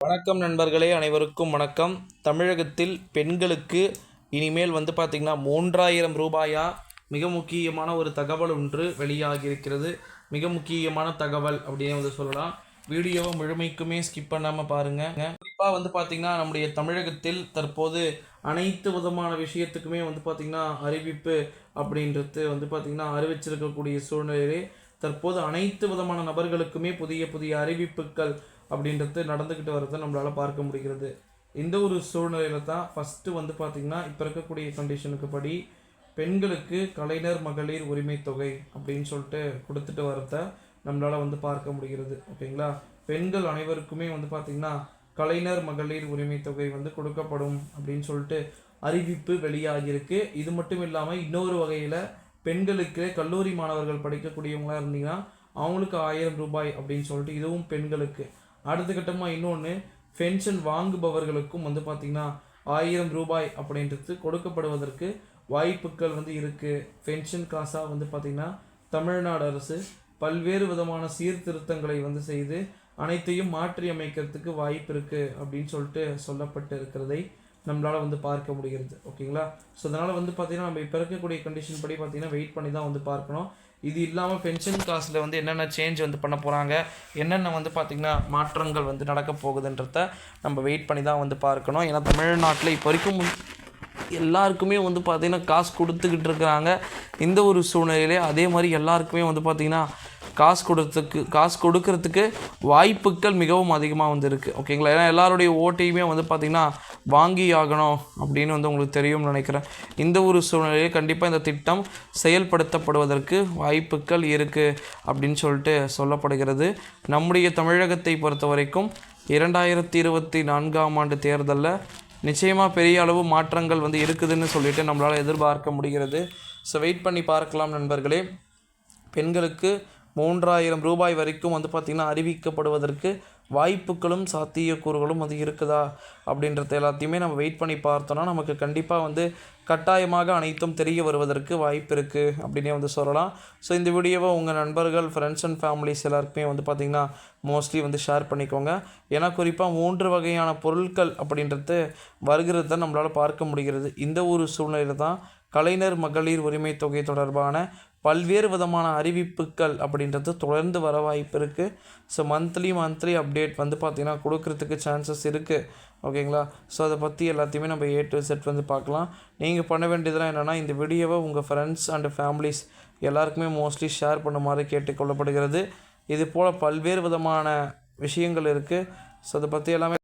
வணக்கம் நண்பர்களே அனைவருக்கும் வணக்கம். தமிழகத்தில் பெண்களுக்கு இனிமேல் வந்து பார்த்திங்கன்னா மூன்றாயிரம் ரூபாயா? மிக முக்கியமான ஒரு தகவல் ஒன்று வெளியாகி இருக்கிறது மிக முக்கியமான தகவல் அப்படின்னு வந்து சொல்லலாம். வீடியோவை முழுமைக்குமே ஸ்கிப் பண்ணாமல் பாருங்கள் குறிப்பாக வந்து பார்த்திங்கன்னா நம்முடைய தமிழகத்தில் தற்போது அனைத்து விதமான விஷயத்துக்குமே வந்து பார்த்திங்கன்னா அறிவிப்பு அப்படின்றது வந்து பார்த்திங்கன்னா அறிவிச்சிருக்கக்கூடிய சூழ்நிலையிலே தற்போது அனைத்து விதமான நபர்களுக்குமே புதிய புதிய அறிவிப்புகள் அப்படின்றது நடந்துக்கிட்டு வரதை நம்மளால் பார்க்க முடிகிறது. இந்த ஒரு சூழ்நிலையில தான் ஃபஸ்ட்டு வந்து பார்த்திங்கன்னா இப்போ இருக்கக்கூடிய கண்டிஷனுக்கு படி பெண்களுக்கு கலைஞர் மகளிர் உரிமை தொகை அப்படின்னு சொல்லிட்டு கொடுத்துட்டு வரத நம்மளால் வந்து பார்க்க முடிகிறது. ஓகேங்களா? பெண்கள் அனைவருக்குமே வந்து பார்த்திங்கன்னா கலைஞர் மகளிர் உரிமை தொகை வந்து கொடுக்கப்படும் அப்படின்னு சொல்லிட்டு அறிவிப்பு வெளியாகியிருக்கு. இது மட்டும் இல்லாமல் இன்னொரு வகையில் பெண்களுக்கு கல்லூரி மாணவர்கள் படிக்கக்கூடியவங்களாக இருந்தீங்கன்னா அவங்களுக்கு ஆயிரம் ரூபாய் அப்படின்னு சொல்லிட்டு இதுவும் பெண்களுக்கு. அடுத்த கட்டமாக இன்னொன்று பென்ஷன் வாங்குபவர்களுக்கும் வந்து பார்த்திங்கன்னா ஆயிரம் ரூபாய் அப்படின்றது கொடுக்கப்படுவதற்கு வாய்ப்புகள் வந்து இருக்குது பென்ஷன் காசாக வந்து பார்த்திங்கன்னா தமிழ்நாடு அரசு பல்வேறு விதமான சீர்திருத்தங்களை வந்து செய்து அனைத்தையும் மாற்றி அமைக்கிறதுக்கு வாய்ப்பு இருக்குது அப்படின்னு சொல்லிட்டு சொல்லப்பட்டு இருக்கிறதை நம்மளால் வந்து பார்க்க முடிகிறது ஓகேங்களா ஸோ அதனால் வந்து பார்த்திங்கன்னா நம்ம இப்போ இருக்கக்கூடிய கண்டிஷன் படி பார்த்திங்கன்னா வெயிட் பண்ணி தான் வந்து பார்க்கணும். இது இல்லாமல் பென்ஷன் காசில் வந்து என்னென்ன சேஞ்ச் வந்து பண்ண போகிறாங்க என்னென்ன வந்து பார்த்திங்கன்னா மாற்றங்கள் வந்து நடக்க போகுதுன்றத நம்ம வெயிட் பண்ணி தான் வந்து பார்க்கணும். ஏன்னா தமிழ்நாட்டில் இப்போ வரைக்கும் எல்லாருக்குமே வந்து பார்த்திங்கன்னா காசு கொடுத்துக்கிட்டு இருக்கிறாங்க. இந்த ஒரு சூழ்நிலையிலே அதே மாதிரி எல்லாருக்குமே வந்து பார்த்திங்கன்னா காசு கொடுத்துக்கு காசு கொடுக்கறதுக்கு வாய்ப்புகள் மிகவும் அதிகமாக வந்து இருக்குது ஓகேங்களா? ஏன்னா எல்லாருடைய ஓட்டையுமே வந்து பார்த்திங்கன்னா வாங்கி ஆகணும் அப்படின்னு வந்து உங்களுக்கு தெரியும்னு நினைக்கிறேன். இந்த ஒரு சூழ்நிலையில் கண்டிப்பாக இந்த திட்டம் செயல்படுத்தப்படுவதற்கு வாய்ப்புகள் இருக்குது அப்படின்னு சொல்லிட்டு சொல்லப்படுகிறது. நம்முடைய தமிழகத்தை பொறுத்த வரைக்கும் இரண்டாயிரத்தி இருபத்தி நான்காம் ஆண்டு தேர்தலில் நிச்சயமாக பெரிய அளவு மாற்றங்கள் வந்து இருக்குதுன்னு சொல்லிட்டு நம்மளால் எதிர்பார்க்க முடிகிறது. ஸோ வெயிட் பண்ணி பார்க்கலாம் நண்பர்களே. பெண்களுக்கு மூன்றாயிரம் ரூபாய் வரைக்கும் வந்து பார்த்திங்கன்னா அறிவிக்கப்படுவதற்கு வாய்ப்புகளும் சாத்தியக்கூறுகளும் வந்து இருக்குதா அப்படின்றத எல்லாத்தையுமே நம்ம வெயிட் பண்ணி பார்த்தோன்னா நமக்கு கண்டிப்பாக வந்து கட்டாயமாக அனைத்தும் தெரிய வருவதற்கு வாய்ப்பு இருக்குது அப்படின்னே வந்து சொல்லலாம். ஸோ இந்த வீடியோவை உங்கள் நண்பர்கள் ஃப்ரெண்ட்ஸ் அண்ட் ஃபேமிலிஸ் எல்லாருக்குமே வந்து பார்த்திங்கன்னா மோஸ்ட்லி வந்து ஷேர் பண்ணிக்கோங்க. ஏன்னா குறிப்பாக மூன்று வகையான பொருட்கள் அப்படின்றது வருகிறது தான் நம்மளால் பார்க்க முடிகிறது. இந்த ஒரு சூழ்நிலையில் தான் கலைஞர் மகளிர் உரிமை தொகை தொடர்பான பல்வேறு விதமான அறிவிப்புகள் அப்படின்றது தொடர்ந்து வர வாய்ப்பு இருக்குது ஸோ மந்த்லி மந்த்லி அப்டேட் வந்து பார்த்திங்கன்னா கொடுக்கறதுக்கு சான்சஸ் இருக்குது ஓகேங்களா? ஸோ அதை பற்றி எல்லாத்தையுமே நம்ம ஏ டு செட் வந்து பார்க்கலாம் நீங்கள் பண்ண வேண்டியதெல்லாம் என்னென்னா இந்த வீடியோவை உங்கள் ஃப்ரெண்ட்ஸ் அண்ட் ஃபேமிலிஸ் எல்லாருக்குமே மோஸ்ட்லி ஷேர் பண்ணுமாறு கேட்டுக்கொள்ளப்படுகிறது. இது போல் பல்வேறு விதமான விஷயங்கள் இருக்குது ஸோ அதை பற்றி எல்லாமே